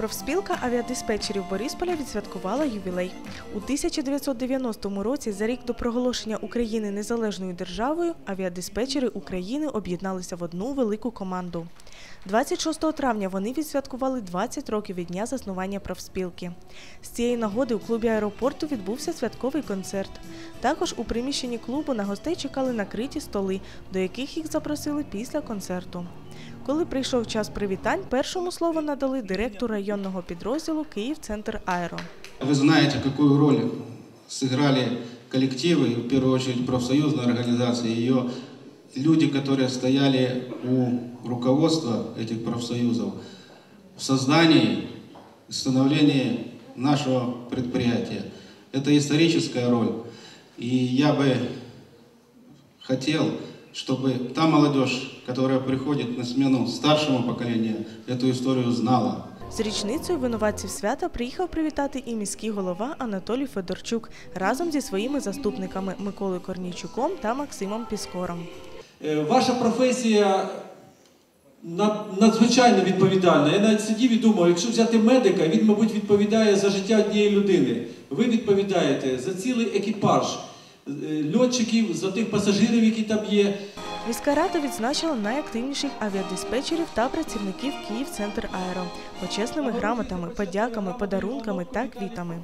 Профспілка авіадиспетчерів Борисполя відсвяткувала ювілей. У 1990 році, за рік до проголошення України незалежною державою, авіадиспетчери України об'єдналися в одну велику команду. 26 травня вони відсвяткували 20 років від дня заснування профспілки. З цієї нагоди у клубі аеропорту відбувся святковий концерт. Також у приміщенні клубу на гостей чекали накриті столи, до яких їх запросили після концерту. Коли прийшов час привітань, першому слово надали директору районного підрозділу Київ Центр Аеро. Вы знаете, какую роль сыграли коллективы, и в первую очередь профсоюзная организация, ее люди, которые стояли у руководства этих профсоюзов в создании и становлении нашего предприятия. Это историческая роль. И я бы хотел, чтобы та молодежь, которая приходит на смену старшему поколению, эту историю знала. З річницею винуватців свята приїхав привітати і міський голова Анатолій Федорчук разом зі своїми заступниками Миколою Корнійчуком та Максимом Піскором. Е, Ваша професія надзвичайно відповідальна. Я навіть сидів і думав, якщо взяти медика, він, мабуть, відповідає за життя однієї людини. Ви відповідаєте за цілий екіпаж льотчиків, за тих пасажирів, які там є. Міська рада відзначила найактивніших авіадиспетчерів та працівників Київ Центр Аеро почесними грамотами, подяками, подарунками та квітами.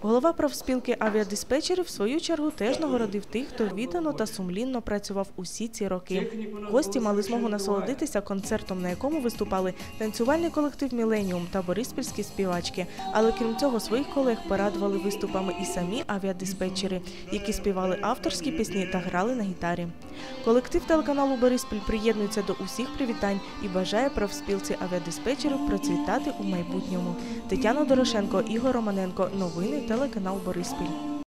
Голова профспілки авіадиспетчерів в свою чергу теж нагородив тих, хто віддано та сумлінно працював усі ці роки. Гості мали змогу насолодитися концертом, на якому виступали танцювальний колектив Міленіум та бориспільські співачки. Але крім цього, своїх колег порадували виступами і самі авіадиспетчери, які співали авторські пісні та грали на гітарі. Колектив телеканалу Бориспіль приєднується до усіх привітань і бажає профспілці авіадиспетчерів процвітати у майбутньому. Тетяна Дорошенко, Ігор Романенко. Новини телеканал Бориспіль.